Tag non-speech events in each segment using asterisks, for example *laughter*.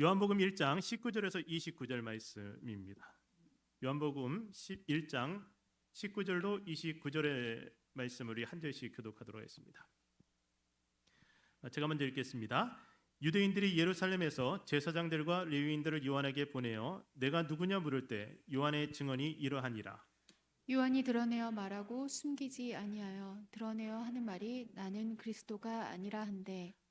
요한복음 1장 19절에서 29절 말씀입니다. 요한복음 11장 19절로 29절의 말씀을 우리 한 절씩 교독하도록 하겠습니다. 아, 제가 먼저 읽겠습니다. 유대인들이 예루살렘에서 제사장들과 레위인들을 요한에게 보내어 내가 누구냐 물을 때 요한의 증언이 이러하니라. 요한이 드러내어 말하고 숨기지 아니하여 드러내어 하는 말이 나는 그리스도가 아니라 한데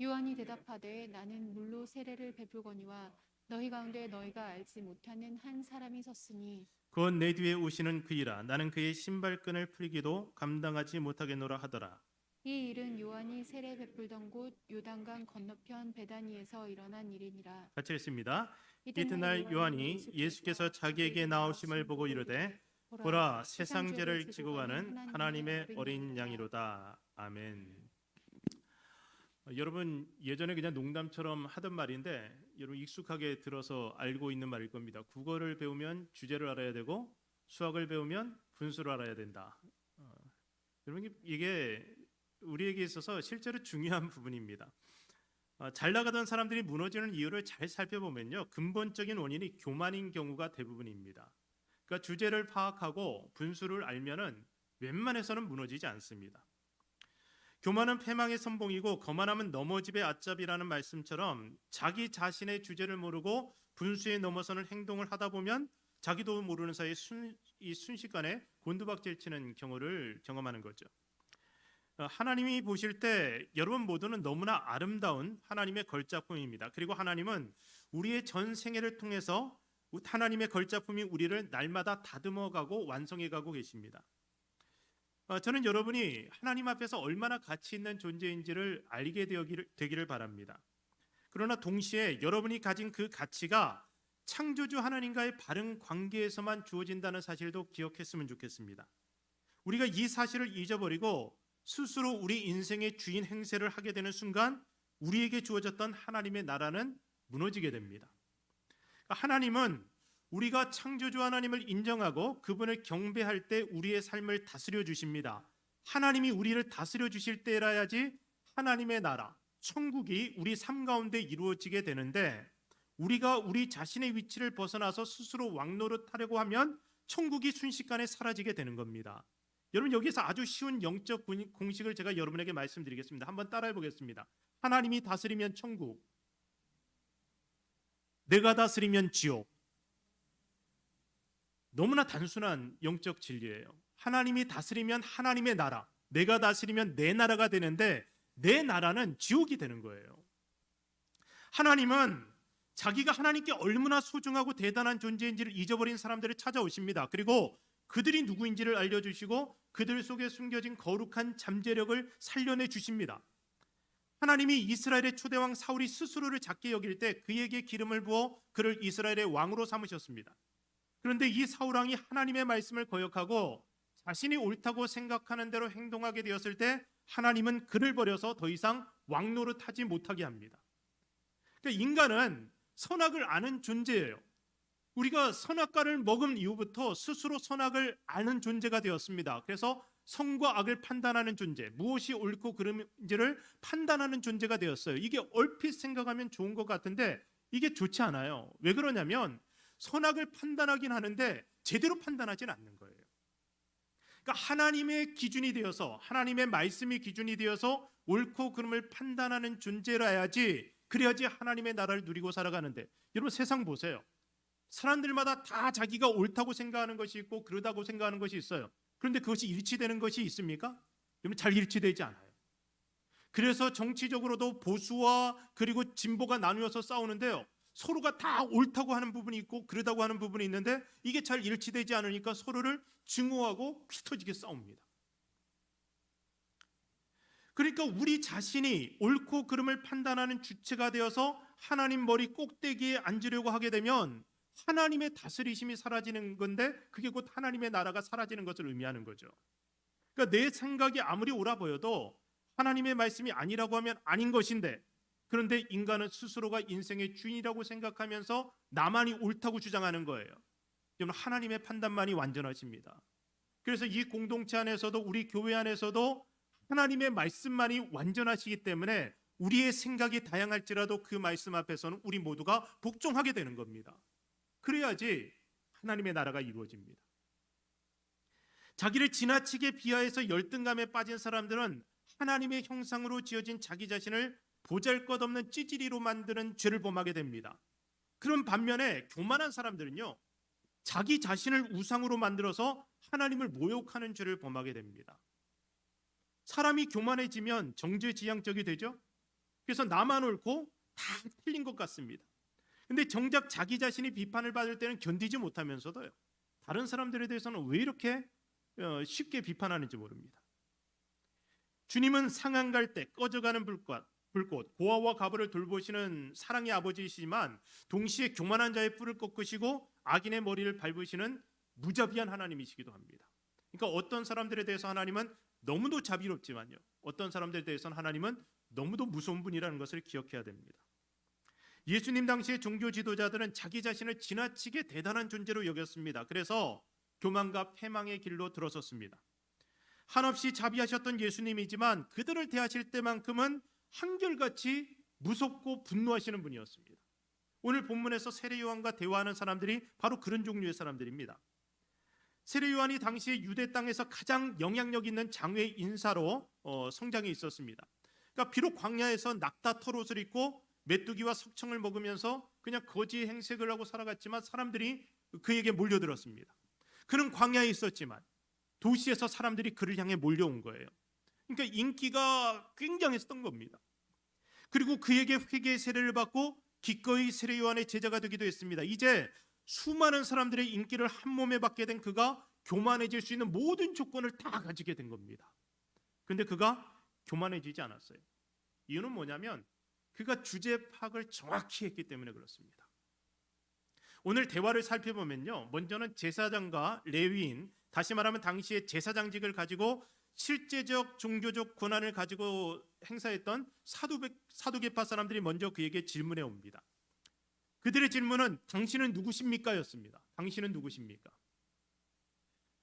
요한이 대답하되 나는 물로 세례를 베풀거니와 너희 가운데 너희가 알지 못하는 한 사람이 섰으니 곧내 뒤에 오시는 그이라 나는 그의 신발끈을 풀기도 감당하지 못하겠노라 하더라. 이 일은 요한이 세례 베풀던 곳 요단강 건너편 베다니에서 일어난 일이니라. 같이 읽습니다. 이튿날 요한이 예수께서 자기에게 나오심을 보고 이르되 보라 세상 죄를 지고 가는 하나님의 어린 양이로다. 아멘. 어, 여러분 예전에 그냥 농담처럼 하던 말인데 여러분 익숙하게 들어서 알고 있는 말일 겁니다. 국어를 배우면 주제를 알아야 되고 수학을 배우면 분수를 알아야 된다. 어, 여러분 이게 우리에게 있어서 실제로 중요한 *laughs* 부분입니다. 어, 잘 나가던 사람들이 무너지는 이유를 잘 살펴보면요. 근본적인 원인이 교만인 경우가 대부분입니다. 그러니까 주제를 파악하고 분수를 알면은 웬만해서는 무너지지 않습니다. 교만은 패망의 선봉이고 거만함은 넘어집의 앞잡이라는 말씀처럼 자기 자신의 주제를 모르고 분수에 넘어서는 행동을 하다 보면 자기도 모르는 사이에 순, 이 순식간에 곤두박질 치는 경우를 경험하는 거죠. 어, 하나님이 보실 때 여러분 모두는 너무나 아름다운 하나님의 걸작품입니다. 그리고 하나님은 우리의 전 생애를 통해서 하나님의 걸작품이 우리를 날마다 다듬어 가고 완성해 가고 계십니다. 어, 저는 여러분이 하나님 앞에서 얼마나 가치 있는 존재인지를 알게 되기를, 되기를 바랍니다. 그러나 동시에 여러분이 가진 그 가치가 창조주 하나님과의 바른 관계에서만 주어진다는 사실도 기억했으면 좋겠습니다. 우리가 이 사실을 잊어버리고 스스로 우리 인생의 주인 행세를 하게 되는 순간 우리에게 주어졌던 하나님의 나라는 무너지게 됩니다. 하나님은 우리가 창조주 하나님을 인정하고 그분을 경배할 때 우리의 삶을 다스려 주십니다. 하나님이 우리를 다스려 주실 때라야지 하나님의 나라, 천국이 우리 삶 가운데 이루어지게 되는데 우리가 우리 자신의 위치를 벗어나서 스스로 왕노릇 하려고 하면 천국이 순식간에 사라지게 되는 겁니다. 여러분 여기서 아주 쉬운 영적 공식을 제가 여러분에게 말씀드리겠습니다. 한번 따라해 보겠습니다. 하나님이 다스리면 천국, 내가 다스리면 지옥. 너무나 단순한 영적 진리예요. 하나님이 다스리면 하나님의 나라, 내가 다스리면 내 나라가 되는데 내 나라는 지옥이 되는 거예요. 하나님은 자기가 하나님께 얼마나 소중하고 대단한 존재인지를 잊어버린 사람들을 찾아오십니다. 그리고 그들이 누구인지를 알려주시고 그들 속에 숨겨진 거룩한 잠재력을 살려내 주십니다. 하나님이 이스라엘의 초대왕 사울이 스스로를 작게 여길 때 그에게 기름을 부어 그를 이스라엘의 왕으로 삼으셨습니다. 그런데 이 사울 왕이 하나님의 말씀을 거역하고 자신이 옳다고 생각하는 대로 행동하게 되었을 때 하나님은 그를 버려서 더 이상 왕노릇 하지 못하게 합니다. 그러니까 인간은 선악을 아는 존재예요. 우리가 선악과를 먹은 이후부터 스스로 선악을 아는 존재가 되었습니다. 그래서 선과 악을 판단하는 존재, 무엇이 옳고 그름인지를 판단하는 존재가 되었어요. 이게 얼핏 생각하면 좋은 것 같은데 이게 좋지 않아요. 왜 그러냐면 선악을 판단하긴 하는데 제대로 판단하진 않는 거예요. 그러니까 하나님의 기준이 되어서 하나님의 말씀이 기준이 되어서 옳고 그름을 판단하는 존재라야지 그래야지 하나님의 나라를 누리고 살아가는데 여러분 세상 보세요. 사람들마다 다 자기가 옳다고 생각하는 것이 있고 그러다고 생각하는 것이 있어요. 그런데 그것이 일치되는 것이 있습니까? 여러분 잘 일치되지 않아요. 그래서 정치적으로도 보수와 그리고 진보가 나누어서 싸우는데요. 서로가 다 옳다고 하는 부분이 있고 그러다고 하는 부분이 있는데 이게 잘 일치되지 않으니까 서로를 증오하고 피 터지게 싸웁니다. 그러니까 우리 자신이 옳고 그름을 판단하는 주체가 되어서 하나님 머리 꼭대기에 앉으려고 하게 되면 하나님의 다스리심이 사라지는 건데 그게 곧 하나님의 나라가 사라지는 것을 의미하는 거죠. 그러니까 내 생각이 아무리 옳아 보여도 하나님의 말씀이 아니라고 하면 아닌 것인데 그런데 인간은 스스로가 인생의 주인이라고 생각하면서 나만이 옳다고 주장하는 거예요. 여러분 하나님의 판단만이 완전하십니다. 그래서 이 공동체 안에서도 우리 교회 안에서도 하나님의 말씀만이 완전하시기 때문에 우리의 생각이 다양할지라도 그 말씀 앞에서는 우리 모두가 복종하게 되는 겁니다. 그래야지 하나님의 나라가 이루어집니다. 자기를 지나치게 비하해서 열등감에 빠진 사람들은 하나님의 형상으로 지어진 자기 자신을 보잘것없는 찌질이로 만드는 죄를 범하게 됩니다. 그런 반면에 교만한 사람들은요. 자기 자신을 우상으로 만들어서 하나님을 모욕하는 죄를 범하게 됩니다. 사람이 교만해지면 정죄지향적이 되죠. 그래서 나만 옳고 다 틀린 것 같습니다. 근데 정작 자기 자신이 비판을 받을 때는 견디지 못하면서도요. 다른 사람들에 대해서는 왜 이렇게 어, 쉽게 비판하는지 모릅니다. 주님은 상한 갈때 꺼져가는 불꽃, 불꽃, 고아와 가부를 돌보시는 사랑의 아버지이시지만 동시에 교만한 자의 뿔을 꺾으시고 악인의 머리를 밟으시는 무자비한 하나님이시기도 합니다. 그러니까 어떤 사람들에 대해서 하나님은 너무도 자비롭지만요. 어떤 사람들에 대해서는 하나님은 너무도 무서운 분이라는 것을 기억해야 됩니다. 예수님 당시의 종교 지도자들은 자기 자신을 지나치게 대단한 존재로 여겼습니다. 그래서 교만과 패망의 길로 들어섰습니다. 한없이 자비하셨던 예수님이지만 그들을 대하실 때만큼은 한결같이 무섭고 분노하시는 분이었습니다. 오늘 본문에서 세례 요한과 대화하는 사람들이 바로 그런 종류의 사람들입니다. 세례 요한이 당시에 유대 땅에서 가장 영향력 있는 장외 인사로 어, 성장해 있었습니다. 그러니까 비록 광야에서 낙타 털옷을 입고 메뚜기와 석청을 먹으면서 그냥 거지 행색을 하고 살아갔지만 사람들이 그에게 몰려들었습니다. 그는 광야에 있었지만 도시에서 사람들이 그를 향해 몰려온 거예요. 그러니까 인기가 굉장했던 겁니다. 그리고 그에게 회개의 세례를 받고 기꺼이 세례 요한의 제자가 되기도 했습니다. 이제 수많은 사람들의 인기를 한 몸에 받게 된 그가 교만해질 수 있는 모든 조건을 다 가지게 된 겁니다. 근데 그가 교만해지지 않았어요. 이유는 뭐냐면 그가 주제 파악을 정확히 했기 때문에 그렇습니다. 오늘 대화를 살펴보면요. 먼저는 제사장과 레위인, 다시 말하면 당시의 제사장직을 가지고 실제적 종교적 권한을 가지고 행사했던 사두백, 사두개파 사람들이 먼저 그에게 질문해 옵니다. 그들의 질문은 당신은 누구십니까? 였습니다. 당신은 누구십니까?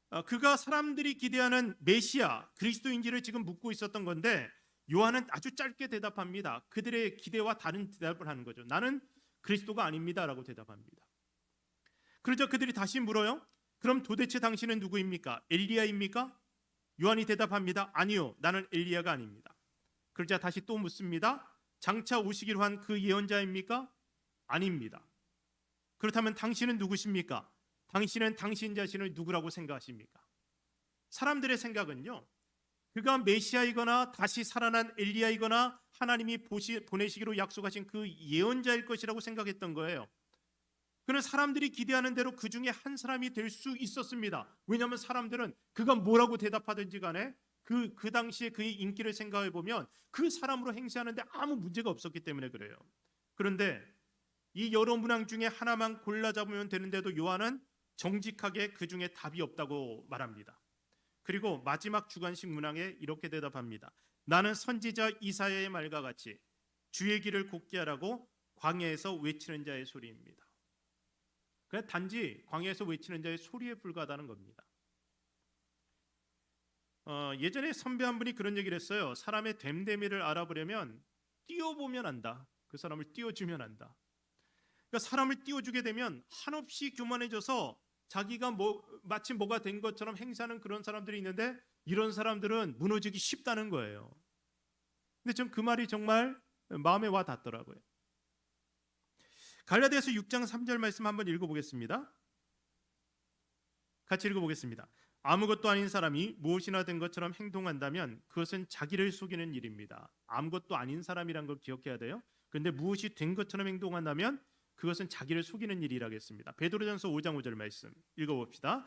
아, 그가 사람들이 기대하는 메시아 그리스도인지를 지금 묻고 있었던 건데 요한은 아주 짧게 대답합니다. 그들의 기대와 다른 대답을 하는 거죠. 나는 그리스도가 아닙니다라고 대답합니다. 그러자 그들이 다시 물어요. 그럼 도대체 당신은 누구입니까? 엘리야입니까? 요한이 대답합니다. 아니요, 나는 엘리야가 아닙니다. 그러자 다시 또 묻습니다. 장차 오시기로 한 그 예언자입니까? 아닙니다. 그렇다면 당신은 누구십니까? 당신은 당신 자신을 누구라고 생각하십니까? 사람들의 생각은요. 그가 메시아이거나 다시 살아난 엘리야이거나 하나님이 보시, 보내시기로 약속하신 그 예언자일 것이라고 생각했던 거예요. 그는 사람들이 기대하는 대로 그 중에 한 사람이 될 수 있었습니다. 왜냐하면 사람들은 그가 뭐라고 대답하든지 간에 그, 그 당시에 그의 인기를 생각해 보면 그 사람으로 행세하는데 아무 문제가 없었기 때문에 그래요. 그런데 이 여러 문항 중에 하나만 골라 잡으면 되는데도 요한은 정직하게 그 중에 답이 없다고 말합니다. 그리고 마지막 주관식 문항에 이렇게 대답합니다. 나는 선지자 이사야의 말과 같이 주의 길을 곱게 하라고 광야에서 외치는 자의 소리입니다. 그냥 단지 광야에서 외치는 자의 소리에 불과하다는 겁니다. 어, 예전에 선배 한 분이 그런 얘기를 했어요. 사람의 됨됨이를 알아보려면 띄워보면 안다. 그 사람을 띄워주면 안다. 그러니까 사람을 띄워주게 되면 한없이 교만해져서 자기가 뭐 마치 뭐가 된 것처럼 행사하는 그런 사람들이 있는데 이런 사람들은 무너지기 쉽다는 거예요. 근데 전 그 말이 정말 마음에 와 닿더라고요. 갈라디아서 6장 3절 말씀 한번 읽어보겠습니다. 같이 읽어보겠습니다. 아무것도 아닌 사람이 무엇이나 된 것처럼 행동한다면 그것은 자기를 속이는 일입니다. 아무것도 아닌 사람이란 걸 기억해야 돼요. 그런데 무엇이 된 것처럼 행동한다면 그것은 자기를 속이는 일이라겠습니다. 베드로전서 5장 5절 말씀 읽어봅시다.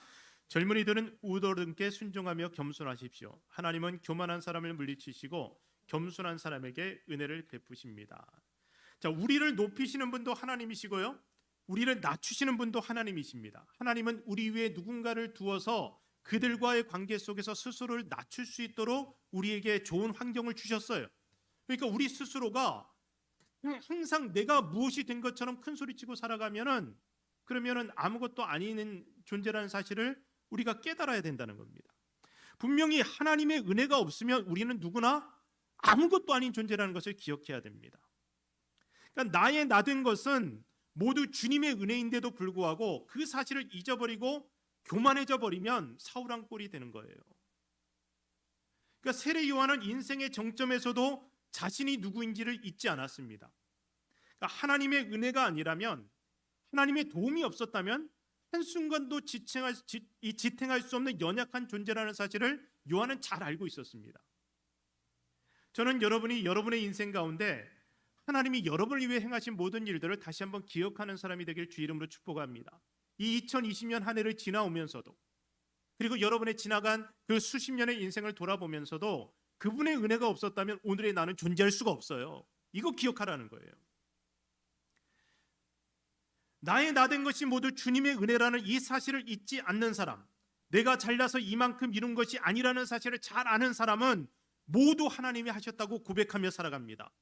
젊은이들은 우더른께 순종하며 겸손하십시오. 하나님은 교만한 사람을 물리치시고 겸손한 사람에게 은혜를 베푸십니다. 자, 우리를 높이시는 분도 하나님이시고요. 우리를 낮추시는 분도 하나님이십니다. 하나님은 우리 위에 누군가를 두어서 그들과의 관계 속에서 스스로를 낮출 수 있도록 우리에게 좋은 환경을 주셨어요. 그러니까 우리 스스로가 항상 내가 무엇이 된 것처럼 큰 소리치고 살아가면은 그러면은 아무것도 아닌 존재라는 사실을 우리가 깨달아야 된다는 겁니다. 분명히 하나님의 은혜가 없으면 우리는 누구나 아무것도 아닌 존재라는 것을 기억해야 됩니다. 그러니까 나의 나된 것은 모두 주님의 은혜인데도 불구하고 그 사실을 잊어버리고 교만해져 버리면 사울한 꼴이 되는 거예요. 그러니까 세례 요한은 인생의 정점에서도 자신이 누구인지를 잊지 않았습니다. 그러니까 하나님의 은혜가 아니라면 하나님의 도움이 없었다면 한순간도 지탱할, 지, 이 지탱할 수 없는 연약한 존재라는 사실을 요한은 잘 알고 있었습니다. 저는 여러분이 여러분의 인생 가운데 하나님이 여러분을 위해 행하신 모든 일들을 다시 한번 기억하는 사람이 되길 주 이름으로 축복합니다. 이 2020년 한 해를 지나오면서도 그리고 여러분의 지나간 그 수십 년의 인생을 돌아보면서도 그분의 은혜가 없었다면 오늘의 나는 존재할 수가 없어요. 이거 기억하라는 거예요. 나의 나 된 것이 모두 주님의 은혜라는 이 사실을 잊지 않는 사람, 내가 잘나서 이만큼 이룬 것이 아니라는 사실을 잘 아는 사람은 모두 하나님이 하셨다고 고백하며 살아갑니다.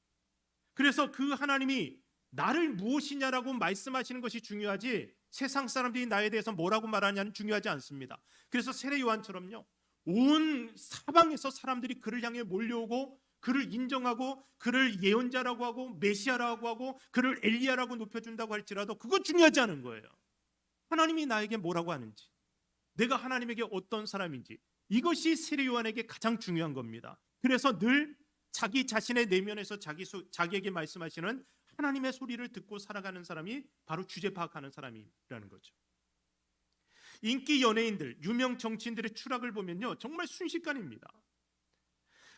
그래서 그 하나님이 나를 무엇이냐라고 말씀하시는 것이 중요하지 세상 사람들이 나에 대해서 뭐라고 말하냐는 중요하지 않습니다. 그래서 세례 요한처럼요. 온 사방에서 사람들이 그를 향해 몰려오고 그를 인정하고 그를 예언자라고 하고 메시아라고 하고 그를 엘리야라고 높여준다고 할지라도 그거 중요하지 않은 거예요. 하나님이 나에게 뭐라고 하는지 내가 하나님에게 어떤 사람인지 이것이 세례 요한에게 가장 중요한 겁니다. 그래서 늘 자기 자신의 내면에서 자기 소, 자기에게 말씀하시는 하나님의 소리를 듣고 살아가는 사람이 바로 주제 파악하는 사람이라는 거죠. 인기 연예인들, 유명 정치인들의 추락을 보면요. 정말 순식간입니다.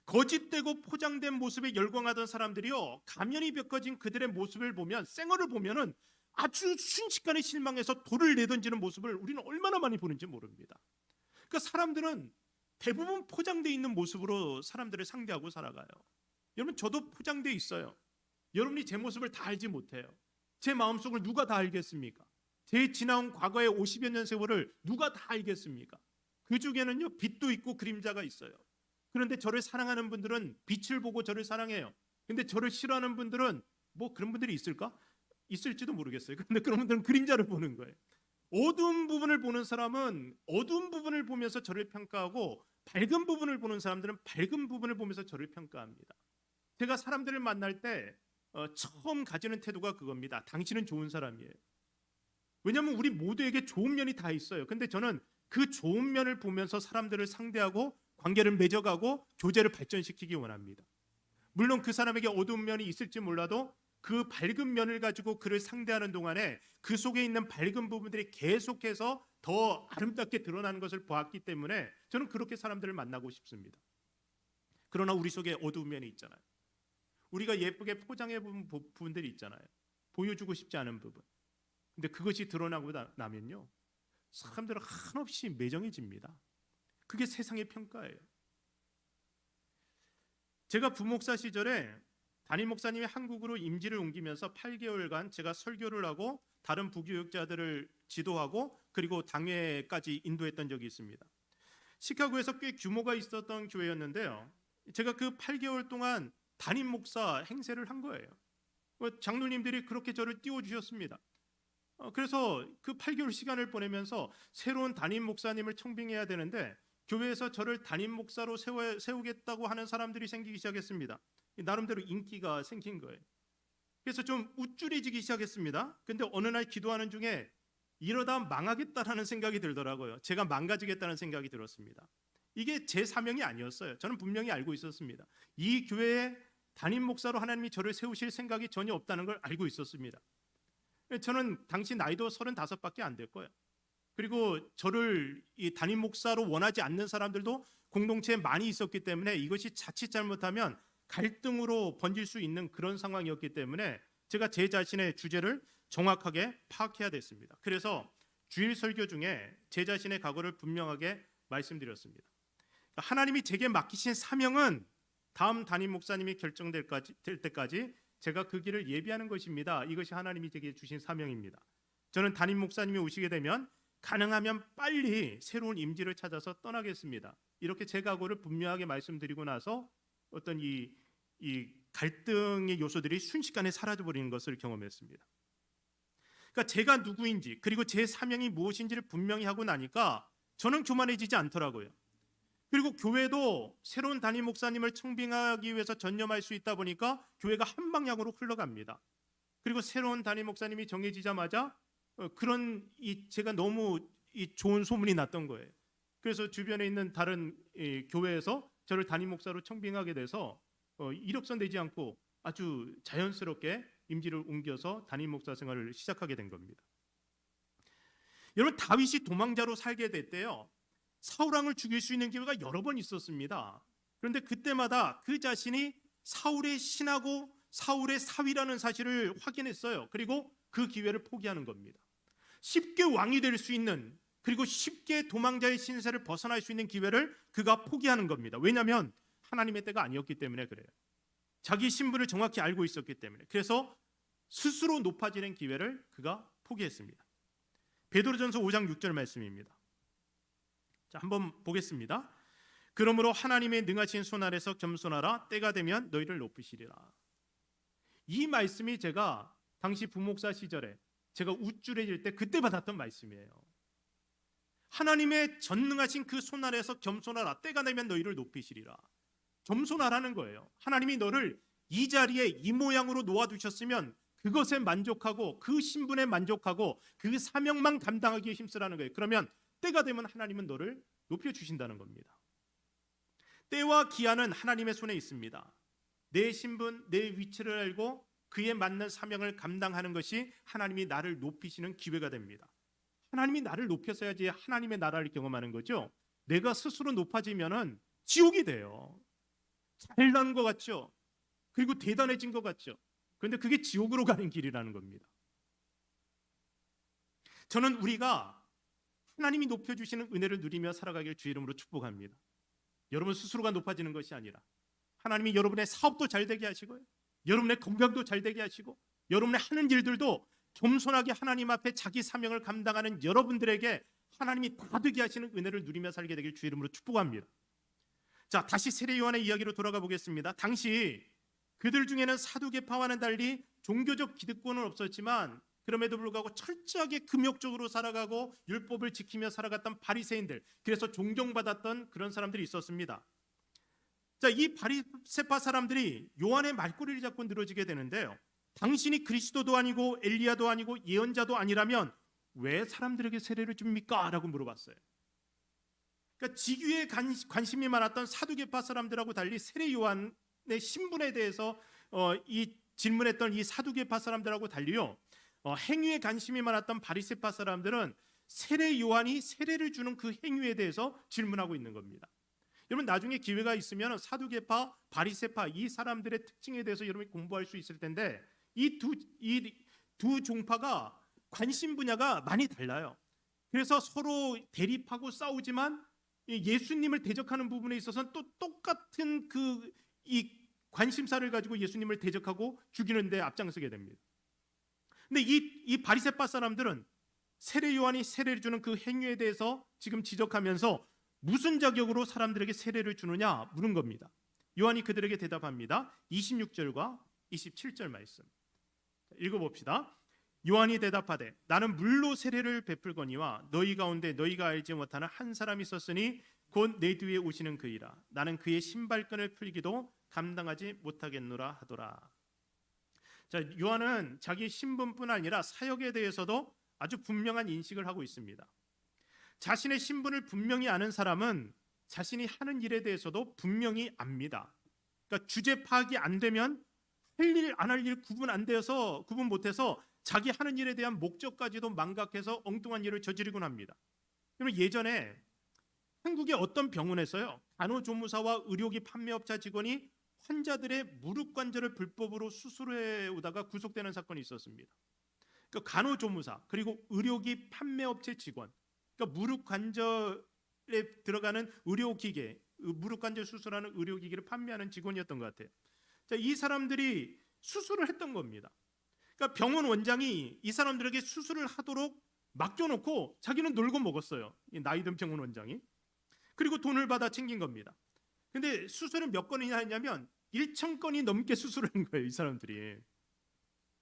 거짓되고 포장된 모습에 열광하던 사람들이요. 가면이 벗겨진 그들의 모습을 보면 생얼을 보면은 아주 순식간에 실망해서 돌을 내던지는 모습을 우리는 얼마나 많이 보는지 모릅니다. 그러니까 사람들은 대부분 포장되어 있는 모습으로 사람들을 상대하고 살아가요. 여러분 저도 포장되어 있어요. 여러분이 제 모습을 다 알지 못해요. 제 마음속을 누가 다 알겠습니까? 제 지나온 과거의 50여 년 세월을 누가 다 알겠습니까? 그 중에는요 빛도 있고 그림자가 있어요. 그런데 저를 사랑하는 분들은 빛을 보고 저를 사랑해요. 근데 저를 싫어하는 분들은 뭐 그런 분들이 있을까? 있을지도 모르겠어요. *laughs* 그런데 그런 분들은 그림자를 보는 거예요. 어두운 부분을 보는 사람은 어두운 부분을 보면서 저를 평가하고 밝은 부분을 보는 사람들은 밝은 부분을 보면서 저를 평가합니다. 제가 사람들을 만날 때 어, 처음 가지는 태도가 그겁니다. 당신은 좋은 사람이에요. 왜냐하면 우리 모두에게 좋은 면이 다 있어요. 근데 저는 그 좋은 면을 보면서 사람들을 상대하고 관계를 맺어가고 교제를 발전시키기 원합니다. 물론 그 사람에게 어두운 면이 있을지 몰라도 그 밝은 면을 가지고 그를 상대하는 동안에 그 속에 있는 밝은 부분들이 계속해서 더 아름답게 드러나는 것을 보았기 때문에 저는 그렇게 사람들을 만나고 싶습니다. 그러나 우리 속에 어두운 면이 있잖아요. 우리가 예쁘게 포장해 본 부분들이 있잖아요. 보여주고 싶지 않은 부분. 근데 그것이 드러나고 나, 나면요. 사람들은 한없이 매정해집니다. 그게 세상의 평가예요. 제가 부목사 시절에 담임 목사님이 한국으로 임지를 옮기면서 8개월간 제가 설교를 하고 다른 부교육자들을 지도하고 그리고 당회까지 인도했던 적이 있습니다. 시카고에서 꽤 규모가 있었던 교회였는데요. 제가 그 8개월 동안 담임 목사 행세를 한 거예요. 장로님들이 그렇게 저를 띄워 주셨습니다. 어, 그래서 그 8개월 시간을 보내면서 새로운 담임 목사님을 청빙해야 되는데 교회에서 저를 담임 목사로 세워, 세우겠다고 하는 사람들이 생기기 시작했습니다. 나름대로 인기가 생긴 거예요. 그래서 좀 우쭐해지기 시작했습니다. 근데 어느 날 기도하는 중에 이러다 망하겠다라는 생각이 들더라고요. 제가 망가지겠다는 생각이 들었습니다. 이게 제 사명이 아니었어요. 저는 분명히 알고 있었습니다. 이 교회의 담임 목사로 하나님이 저를 세우실 생각이 전혀 없다는 걸 알고 있었습니다. 저는 당시 나이도 35밖에 안될 거예요. 그리고 저를 이 담임 목사로 원하지 않는 사람들도 공동체에 많이 있었기 때문에 이것이 자칫 잘못하면 갈등으로 번질 수 있는 그런 상황이었기 때문에 제가 제 자신의 주제를 정확하게 파악해야 됐습니다. 그래서 주일 설교 중에 제 자신의 각오를 분명하게 말씀드렸습니다. 하나님이 제게 맡기신 사명은 다음 담임 목사님이 결정될 때까지 제가 그 길을 예비하는 것입니다. 이것이 하나님이 제게 주신 사명입니다. 저는 담임 목사님이 오시게 되면 가능하면 빨리 새로운 임지를 찾아서 떠나겠습니다. 이렇게 제 각오를 분명하게 말씀드리고 나서 어떤 이, 이 갈등의 요소들이 순식간에 사라져 버리는 것을 경험했습니다. 그러니까 제가 누구인지 그리고 제 사명이 무엇인지를 분명히 하고 나니까 저는 교만해지지 않더라고요. 그리고 교회도 새로운 담임 목사님을 청빙하기 위해서 전념할 수 있다 보니까 교회가 한 방향으로 흘러갑니다. 그리고 새로운 담임 목사님이 정해지자마자 어, 그런 이 제가 너무 이 좋은 소문이 났던 거예요. 그래서 주변에 있는 다른 이 교회에서 저를 담임 목사로 청빙하게 돼서 어, 이력서 내지 않고 아주 자연스럽게 임지를 옮겨서 담임 목사 생활을 시작하게 된 겁니다. 여러분 다윗이 도망자로 살게 됐대요. 사울 왕을 죽일 수 있는 기회가 여러 번 있었습니다. 그런데 그때마다 그 자신이 사울의 신하고 사울의 사위라는 사실을 확인했어요. 그리고 그 기회를 포기하는 겁니다. 쉽게 왕이 될 수 있는 그리고 쉽게 도망자의 신세를 벗어날 수 있는 기회를 그가 포기하는 겁니다. 왜냐하면 하나님의 때가 아니었기 때문에 그래요. 자기 신분을 정확히 알고 있었기 때문에 그래서 스스로 높아지는 기회를 그가 포기했습니다. 베드로전서 5장 6절 말씀입니다. 자, 한번 보겠습니다. 그러므로 하나님의 능하신 손 아래서 겸손하라 때가 되면 너희를 높이시리라. 이 말씀이 제가 당시 부목사 시절에 제가 우쭐해질 때 그때 받았던 말씀이에요. 하나님의 전능하신 그 손 아래서 겸손하라 때가 되면 너희를 높이시리라. 겸손하라는 거예요. 하나님이 너를 이 자리에 이 모양으로 놓아 두셨으면 그것에 만족하고 그 신분에 만족하고 그 사명만 감당하기에 힘쓰라는 거예요. 그러면 때가 되면 하나님은 너를 높여 주신다는 겁니다. 때와 기한은 하나님의 손에 있습니다. 내 신분, 내 위치를 알고 그에 맞는 사명을 감당하는 것이 하나님이 나를 높이시는 기회가 됩니다. 하나님이 나를 높여서야지 하나님의 나라를 경험하는 거죠. 내가 스스로 높아지면은 지옥이 돼요. 잘난 것 같죠. 그리고 대단해진 것 같죠. 그런데 그게 지옥으로 가는 길이라는 겁니다. 저는 우리가 하나님이 높여주시는 은혜를 누리며 살아가길 주 이름으로 축복합니다. 여러분 스스로가 높아지는 것이 아니라 하나님이 여러분의 사업도 잘 되게 하시고요. 여러분의 건강도 잘 되게 하시고 여러분의 하는 일들도 겸손하게 하나님 앞에 자기 사명을 감당하는 여러분들에게 하나님이 다 되게 하시는 은혜를 누리며 살게 되길 주 이름으로 축복합니다. 자, 다시 세례 요한의 이야기로 돌아가 보겠습니다. 당시 그들 중에는 사두개파와는 달리 종교적 기득권은 없었지만 그럼에도 불구하고 철저하게 금욕적으로 살아가고 율법을 지키며 살아갔던 바리새인들 그래서 존경받았던 그런 사람들이 있었습니다. 자, 이 바리새파 사람들이 요한의 말꼬리를 잡고 늘어지게 되는데요. 당신이 그리스도도 아니고 엘리야도 아니고 예언자도 아니라면 왜 사람들에게 세례를 줍니까? 라고 물어봤어요. 그러니까 지규에 관, 관심이 많았던 사두개파 사람들하고 달리 세례 요한의 신분에 대해서 어, 이 질문했던 이 사두개파 사람들하고 달리요 어, 행위에 관심이 많았던 바리새파 사람들은 세례 요한이 세례를 주는 그 행위에 대해서 질문하고 있는 겁니다. 여러분 나중에 기회가 있으면 사두개파, 바리새파 이 사람들의 특징에 대해서 여러분이 공부할 수 있을 텐데 이 두 이 두 종파가 관심 분야가 많이 달라요. 그래서 서로 대립하고 싸우지만 이 예수님을 대적하는 부분에 있어서는 또 똑같은 그 이 관심사를 가지고 예수님을 대적하고 죽이는데 앞장서게 됩니다. 근데 이, 이 바리새파 사람들은 세례 요한이 세례를 주는 그 행위에 대해서 지금 지적하면서 무슨 자격으로 사람들에게 세례를 주느냐 물은 겁니다. 요한이 그들에게 대답합니다. 26절과 27절 말씀. 읽어 봅시다. 요한이 대답하되 나는 물로 세례를 베풀거니와 너희 가운데 너희가 알지 못하는 한 사람이 있었으니 곧 내 뒤에 오시는 그이라 나는 그의 신발끈을 풀기도 감당하지 못하겠노라 하더라. 자, 요한은 자기 신분뿐 아니라 사역에 대해서도 아주 분명한 인식을 하고 있습니다. 자신의 신분을 분명히 아는 사람은 자신이 하는 일에 대해서도 분명히 압니다. 그러니까 주제 파악이 안 되면 할 일 안 할 일 구분 안 돼서 구분 못해서 자기 하는 일에 대한 목적까지도 망각해서 엉뚱한 일을 저지르곤 합니다. 그러면 예전에 한국의 어떤 병원에서요 간호조무사와 의료기 판매업자 직원이 환자들의 무릎 관절을 불법으로 수술해 오다가 구속되는 사건이 있었습니다. 그 간호조무사 그리고 의료기 판매업체 직원, 그러니까 무릎 관절에 들어가는 의료기계 무릎 관절 수술하는 의료기기를 판매하는 직원이었던 것 같아요. 자, 이 사람들이 수술을 했던 겁니다. 그러니까 병원 원장이 이 사람들에게 수술을 하도록 맡겨놓고 자기는 놀고 먹었어요. 이 나이든 병원 원장이. 그리고 돈을 받아 챙긴 겁니다. 근데 수술을 몇 건이나 했냐면 1천 건이 넘게 수술한 거예요, 이 사람들이.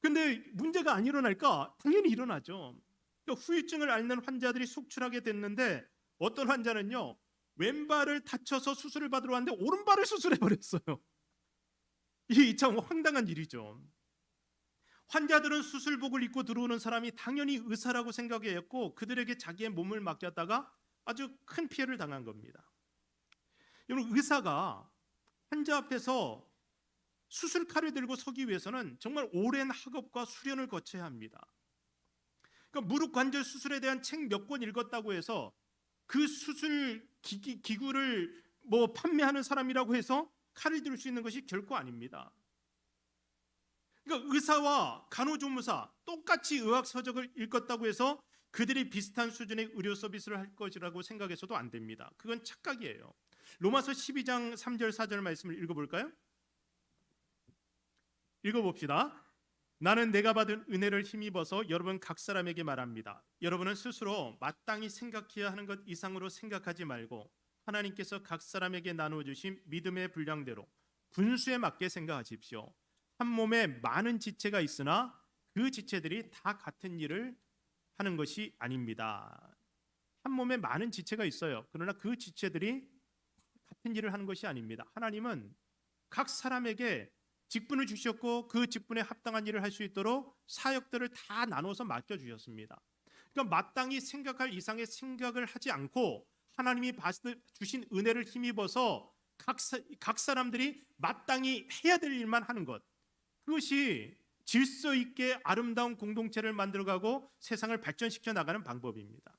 근데 문제가 안 일어날까? 당연히 일어나죠. 후유증을 앓는 환자들이 속출하게 됐는데 어떤 환자는요 왼발을 다쳐서 수술을 받으러 왔는데 오른발을 수술해 버렸어요. 이게 참 황당한 일이죠. 환자들은 수술복을 입고 들어오는 사람이 당연히 의사라고 생각했고 그들에게 자기의 몸을 맡겼다가 아주 큰 피해를 당한 겁니다. 여러분 의사가 환자 앞에서 수술 칼을 들고 서기 위해서는 정말 오랜 학업과 수련을 거쳐야 합니다. 그러니까 무릎 관절 수술에 대한 책 몇 권 읽었다고 해서 그 수술 기기, 기구를 뭐 판매하는 사람이라고 해서 칼을 들 수 있는 것이 결코 아닙니다. 그러니까 의사와 간호조무사 똑같이 의학 서적을 읽었다고 해서 그들이 비슷한 수준의 의료 서비스를 할 것이라고 생각해서도 안 됩니다. 그건 착각이에요. 로마서 12장 3절 4절 말씀을 읽어볼까요? 읽어봅시다. 나는 내가 받은 은혜를 힘입어서 여러분 각 사람에게 말합니다. 여러분은 스스로 마땅히 생각해야 하는 것 이상으로 생각하지 말고 하나님께서 각 사람에게 나누어 주신 믿음의 분량대로 분수에 맞게 생각하십시오. 한 몸에 많은 지체가 있으나 그 지체들이 다 같은 일을 하는 것이 아닙니다. 한 몸에 많은 지체가 있어요. 그러나 그 지체들이 같은 일을 하는 것이 아닙니다. 하나님은 각 사람에게 직분을 주셨고 그 직분에 합당한 일을 할 수 있도록 사역들을 다 나눠서 맡겨 주셨습니다. 그러니까 마땅히 생각할 이상의 생각을 하지 않고 하나님이 주신 은혜를 힘입어서 각, 사, 각 사람들이 마땅히 해야 될 일만 하는 것. 그것이 질서 있게 아름다운 공동체를 만들어가고 세상을 발전시켜 나가는 방법입니다.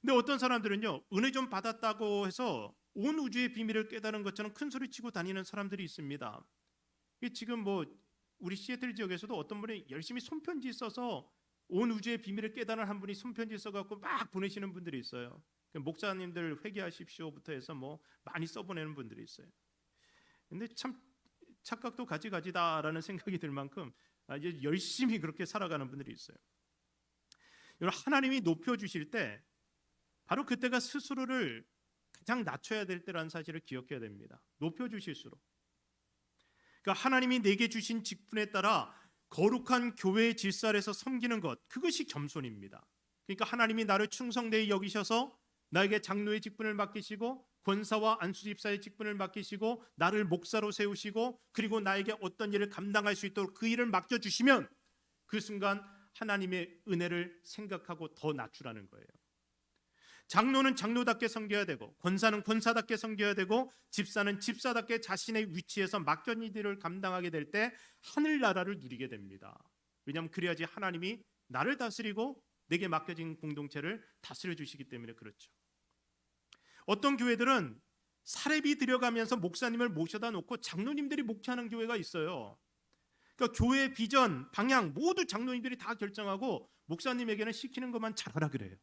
근데 어떤 사람들은요 은혜 좀 받았다고 해서 온 우주의 비밀을 깨달은 것처럼 큰 소리 치고 다니는 사람들이 있습니다. 지금 뭐 우리 시애틀 지역에서도 어떤 분이 열심히 손편지 써서 온 우주의 비밀을 깨달은 한 분이 손편지 써갖고 막 보내시는 분들이 있어요. 그 목사님들 회개하십시오부터 해서 뭐 많이 써보내는 분들이 있어요. 근데 참 착각도 가지가지다라는 *laughs* 생각이 들 만큼 아, 이제 열심히 그렇게 살아가는 분들이 있어요. 여러분 하나님이 높여 주실 때 바로 그때가 스스로를 가장 낮춰야 될 때라는 사실을 기억해야 됩니다. 높여 주실수록. 그러니까 하나님이 내게 주신 직분에 따라 거룩한 교회의 질서 아래서 섬기는 것 그것이 겸손입니다. 그러니까 하나님이 나를 충성되이 여기셔서 나에게 장로의 직분을 맡기시고 권사와 안수집사의 직분을 맡기시고 나를 목사로 세우시고 그리고 나에게 어떤 일을 감당할 수 있도록 그 일을 맡겨 주시면 그 순간 하나님의 은혜를 생각하고 더 낮추라는 거예요. 장로는 장로답게 섬겨야 되고 권사는 권사답게 섬겨야 되고 집사는 집사답게 자신의 위치에서 맡겨진 일을 감당하게 될 때 하늘 나라를 누리게 됩니다. 왜냐하면 그래야지 하나님이 나를 다스리고 내게 맡겨진 공동체를 다스려 주시기 때문에 그렇죠. 어떤 교회들은 사례비 들여가면서 목사님을 모셔다 놓고 장로님들이 목회하는 교회가 있어요. 그러니까 교회 비전, 방향 모두 장로님들이 다 결정하고 목사님에게는 시키는 것만 잘하라 그래요.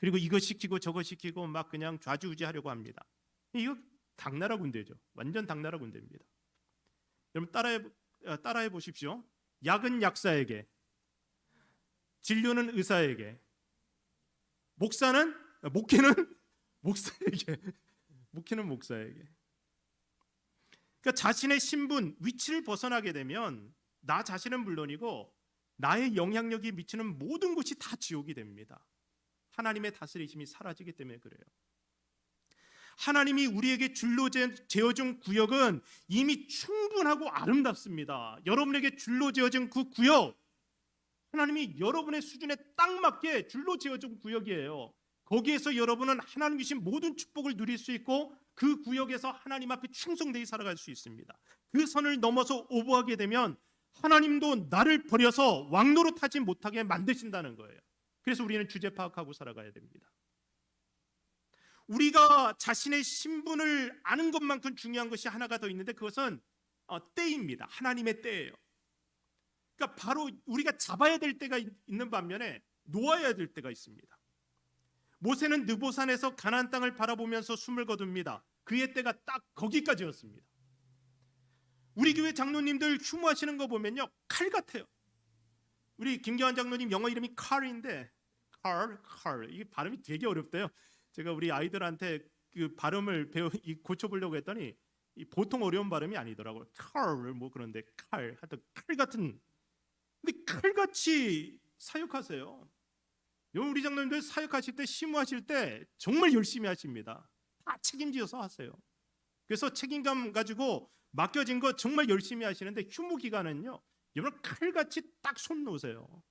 그리고 이거 시키고 저거 시키고 막 그냥 좌지우지하려고 합니다. 이거 당나라 군대죠. 완전 당나라 군대입니다. 여러분 따라해 어, 따라해 보십시오. 약은 약사에게, 진료는 의사에게, 목사는 어, 목회는 *laughs* 목사에게, 목회는 목사에게. 그러니까 자신의 신분, 위치를 벗어나게 되면 나 자신은 물론이고 나의 영향력이 미치는 모든 곳이 다 지옥이 됩니다. 하나님의 다스리심이 사라지기 때문에 그래요. 하나님이 우리에게 줄로 재- 재어준 구역은 이미 충분하고 아름답습니다. 여러분에게 줄로 재어준 그 구역, 하나님이 여러분의 수준에 딱 맞게 줄로 재어준 구역이에요. 거기에서 여러분은 하나님 주신 모든 축복을 누릴 수 있고 그 구역에서 하나님 앞에 충성되이 살아갈 수 있습니다. 그 선을 넘어서 오버하게 되면 하나님도 나를 버려서 왕노릇하지 못하게 만드신다는 거예요. 그래서 우리는 주제 파악하고 살아가야 됩니다. 우리가 자신의 신분을 아는 것만큼 중요한 것이 하나가 더 있는데 그것은 어, 때입니다. 하나님의 때예요. 그러니까 바로 우리가 잡아야 될 때가 있- 있는 반면에 놓아야 될 때가 있습니다. 모세는 느보산에서 가나안 땅을 바라보면서 숨을 거둡니다. 그의 때가 딱 거기까지였습니다. 우리 교회 장로님들 휴무하시는 거 보면요 칼 같아요. 우리 김경환 장로님 영어 이름이 칼인데 칼, 칼 이게 발음이 되게 어렵대요. 제가 우리 아이들한테 그 발음을 이 고쳐보려고 했더니 이 보통 어려운 발음이 아니더라고요. 칼 뭐 그런데 칼 하여튼 칼 같은 근데 칼같이 사역하세요. 요 우리 장로님들 사역하실 때 심무하실 때 정말 열심히 하십니다. 다 책임지어서 하세요. 그래서 책임감 가지고 맡겨진 거 정말 열심히 하시는데 휴무 기간은요. 여러분 칼같이 딱 손 놓으세요.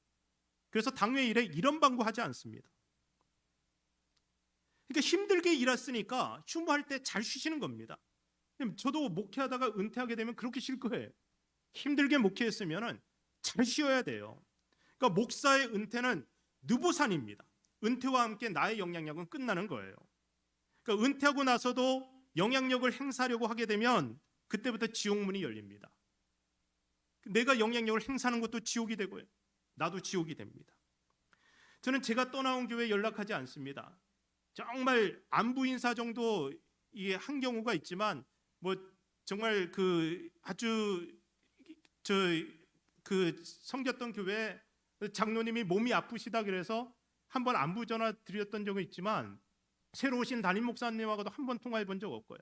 그래서 당회 일에 이런 방구하지 않습니다. 그러니까 힘들게 일했으니까 휴무할 때 잘 쉬시는 겁니다. 저도 목회하다가 은퇴하게 되면 그렇게 쉴 거예요. 힘들게 목회했으면은 잘 쉬어야 돼요. 그러니까 목사의 은퇴는 느보산입니다. 은퇴와 함께 나의 영향력은 끝나는 거예요. 그러니까 은퇴하고 나서도 영향력을 행사하려고 하게 되면 그때부터 지옥문이 열립니다. 내가 영향력을 행사하는 것도 지옥이 되고요. 나도 지옥이 됩니다. 저는 제가 떠나온 교회 연락하지 않습니다. 정말 안부 인사 정도 이게 한 경우가 있지만 뭐 정말 그 아주 저 그 섬겼던 교회 장로님이 몸이 아프시다 그래서 한번 안부 전화 드렸던 적은 있지만 새로 오신 담임 목사님하고도 한 번 통화해 본 적 없고요.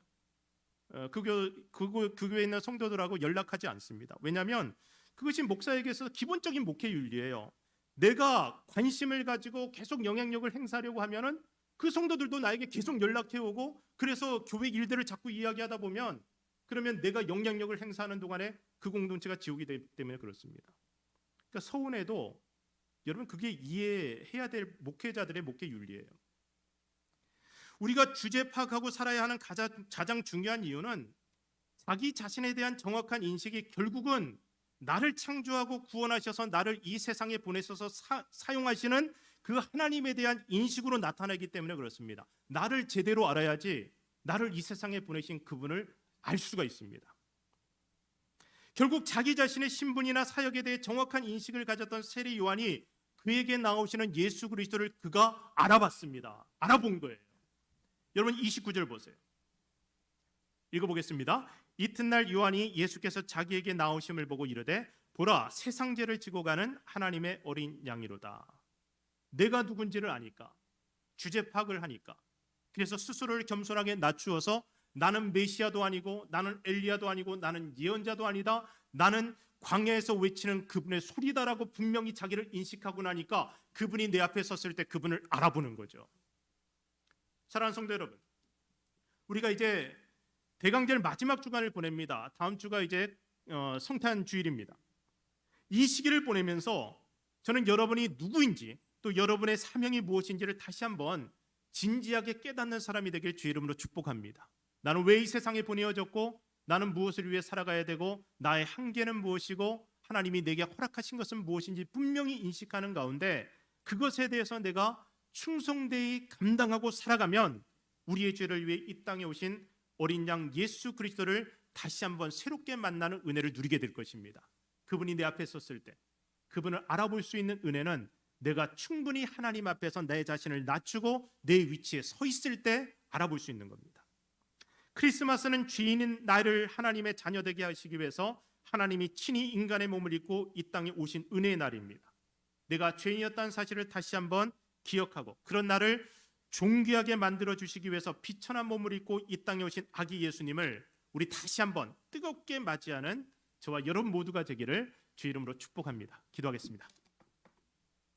어, 그, 교, 그, 교- 그 교회에 있는 성도들하고 연락하지 않습니다. 왜냐하면 그것이 목사에게서 기본적인 목회 윤리예요. 내가 관심을 가지고 계속 영향력을 행사하려고 하면은 그 성도들도 나에게 계속 연락해 오고 그래서 교회 일들을 자꾸 이야기하다 보면 그러면 내가 영향력을 행사하는 동안에 그 공동체가 지옥이 되기 때문에 그렇습니다. 그러니까 서운해도 여러분 그게 이해해야 될 목회자들의 목회 윤리예요. 우리가 주제 파악하고 살아야 하는 가장, 중요한 이유는 자기 자신에 대한 정확한 인식이 결국은 나를 창조하고 구원하셔서 나를 이 세상에 보내셔서 사, 사용하시는 그 하나님에 대한 인식으로 나타나기 때문에 그렇습니다. 나를 제대로 알아야지 나를 이 세상에 보내신 그분을 알 수가 있습니다. 결국 자기 자신의 신분이나 사역에 대해 정확한 인식을 가졌던 세리 요한이 그에게 나오시는 예수 그리스도를 그가 알아봤습니다. 알아본 거예요. 여러분 29절 보세요. 읽어보겠습니다. 이튿날 요한이 예수께서 자기에게 나오심을 보고 이르되 보라 세상 죄를 지고 가는 하나님의 어린 양이로다. 내가 누군지를 아니까 주제 파악을 하니까 그래서 스스로를 겸손하게 낮추어서 나는 메시아도 아니고 나는 엘리야도 아니고 나는 예언자도 아니다. 나는 광야에서 외치는 그분의 소리다라고 분명히 자기를 인식하고 나니까 그분이 내 앞에 섰을 때 그분을 알아보는 거죠. 사랑하는 성도 여러분, 우리가 이제 대강절 마지막 주간을 보냅니다. 다음 주가 이제 어, 성탄 주일입니다. 이 시기를 보내면서 저는 여러분이 누구인지 또 여러분의 사명이 무엇인지를 다시 한번 진지하게 깨닫는 사람이 되길 주 이름으로 축복합니다. 나는 왜 이 세상에 보내어졌고 나는 무엇을 위해 살아가야 되고 나의 한계는 무엇이고 하나님이 내게 허락하신 것은 무엇인지 분명히 인식하는 가운데 그것에 대해서 내가 충성되이 감당하고 살아가면 우리의 죄를 위해 이 땅에 오신 어린 양 예수 그리스도를 다시 한번 새롭게 만나는 은혜를 누리게 될 것입니다. 그분이 내 앞에 섰을 때 그분을 알아볼 수 있는 은혜는 내가 충분히 하나님 앞에서 내 자신을 낮추고 내 위치에 서 있을 때 알아볼 수 있는 겁니다. 크리스마스는 죄인인 나를 하나님의 자녀 되게 하시기 위해서 하나님이 친히 인간의 몸을 입고 이 땅에 오신 은혜의 날입니다. 내가 죄인이었다는 사실을 다시 한번 기억하고 그런 나를 존귀하게 만들어 주시기 위해서 비천한 몸을 입고 이 땅에 오신 아기 예수님을 우리 다시 한번 뜨겁게 맞이하는 저와 여러분 모두가 되기를 주 이름으로 축복합니다. 기도하겠습니다.